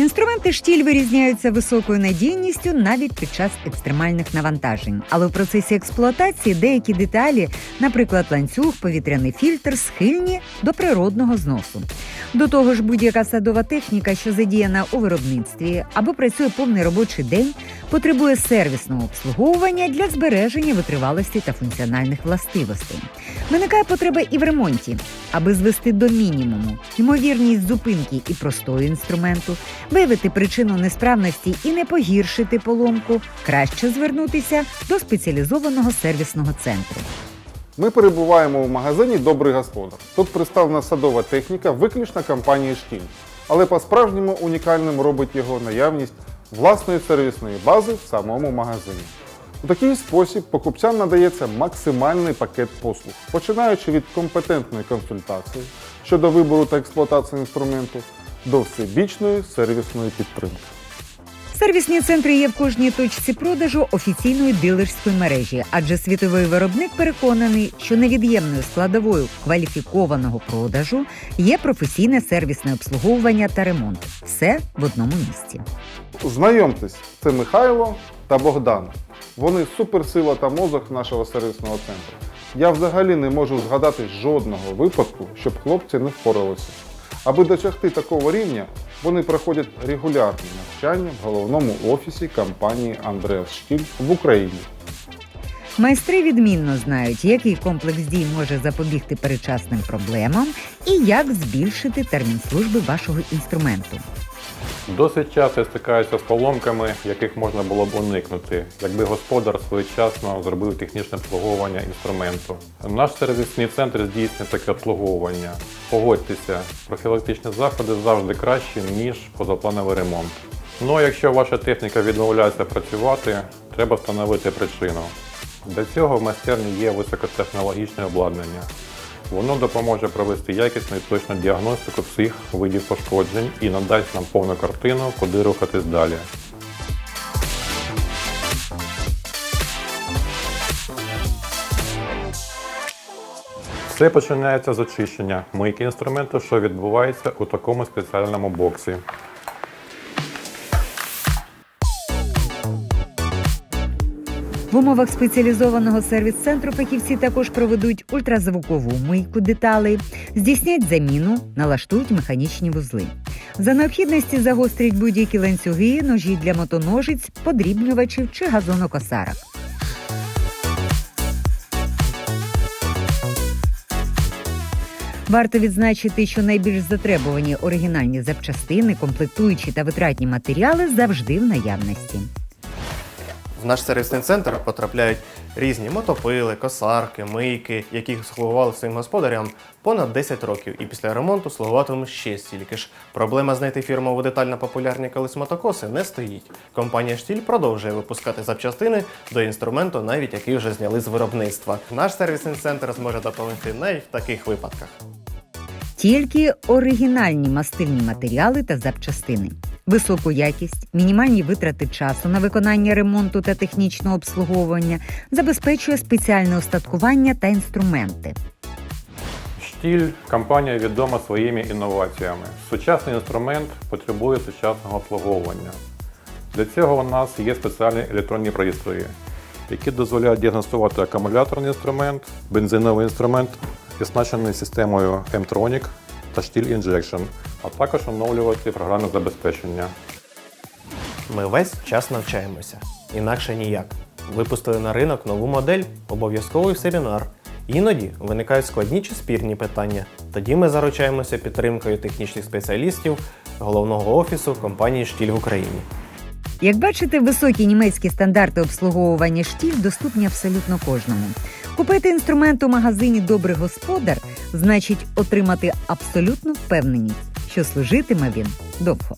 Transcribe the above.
Інструменти штіль вирізняються високою надійністю навіть під час екстремальних навантажень. Але в процесі експлуатації деякі деталі, наприклад, ланцюг, повітряний фільтр, схильні до природного зносу. До того ж, будь-яка садова техніка, що задіяна у виробництві або працює повний робочий день, потребує сервісного обслуговування для збереження витривалості та функціональних властивостей. Виникає потреба і в ремонті, аби звести до мінімуму ймовірність зупинки і простою інструменту, виявити причину несправності і не погіршити поломку, краще звернутися до спеціалізованого сервісного центру. Ми перебуваємо в магазині Добрий господар. Тут представлена садова техніка виключно компанії Штіль. Але по-справжньому унікальним робить його наявність власної сервісної бази в самому магазині. У такий спосіб покупцям надається максимальний пакет послуг, починаючи від компетентної консультації щодо вибору та експлуатації інструменту до всебічної сервісної підтримки. Сервісні центри є в кожній точці продажу офіційної дилерської мережі, адже світовий виробник переконаний, що невід'ємною складовою кваліфікованого продажу є професійне сервісне обслуговування та ремонт. Все в одному місці. Знайомтесь, це Михайло та Богдан. Вони суперсила та мозок нашого сервісного центру. Я взагалі не можу згадати жодного випадку, щоб хлопці не впоралися. Аби досягти такого рівня, вони проходять регулярні навчання в головному офісі компанії Андреас Штіль в Україні. Майстри відмінно знають, який комплекс дій може запобігти передчасним проблемам і як збільшити термін служби вашого інструменту. Досить часто я стикаюся з поломками, яких можна було б уникнути, якби господар своєчасно зробив технічне обслуговування інструменту. Наш сервісний центр здійснює таке обслуговування. Погодьтеся, профілактичні заходи завжди кращі, ніж позаплановий ремонт. Ну якщо ваша техніка відмовляється працювати, треба встановити причину. Для цього в майстерні є високотехнологічне обладнання. Воно допоможе провести якісну і точну діагностику всіх видів пошкоджень і надасть нам повну картину, куди рухатись далі. Все починається з очищення мийки інструменту, що відбувається у такому спеціальному боксі. В умовах спеціалізованого сервіс-центру фахівці також проведуть ультразвукову мийку деталей, здійснять заміну, налаштують механічні вузли. За необхідності загострять будь-які ланцюги, ножі для мотоножиць, подрібнювачів чи газонокосарок. Варто відзначити, що найбільш затребувані оригінальні запчастини, комплектуючі та витратні матеріали завжди в наявності. В наш сервісний центр потрапляють різні мотопили, косарки, мийки, які слугували своїм господарям понад 10 років, і після ремонту слугуватимуть ще стільки ж. Проблема знайти фірмову деталь на популярні колись мотокоси не стоїть. Компанія Штіль продовжує випускати запчастини до інструменту, навіть який вже зняли з виробництва. Наш сервісний центр зможе допомогти навіть в таких випадках. Тільки оригінальні мастильні матеріали та запчастини. Високу якість, мінімальні витрати часу на виконання ремонту та технічного обслуговування забезпечує спеціальне остаткування та інструменти. Штіль компанія відома своїми інноваціями. Сучасний інструмент потребує сучасного обслуговування. Для цього у нас є спеціальні електронні пристрої, які дозволяють діагностувати акумуляторний інструмент, бензиновий інструмент, оснащений системою M-Tronic та Steel Injection, а також оновлювати програмне забезпечення. Ми весь час навчаємося. Інакше ніяк. Випустили на ринок нову модель, обов'язковий семінар. Іноді виникають складні чи спірні питання. Тоді ми заручаємося підтримкою технічних спеціалістів головного офісу компанії Штіль в Україні. Як бачите, високі німецькі стандарти обслуговування штіль доступні абсолютно кожному. Купити інструмент у магазині Добрий господар значить отримати абсолютну впевненість, що служитиме він довго.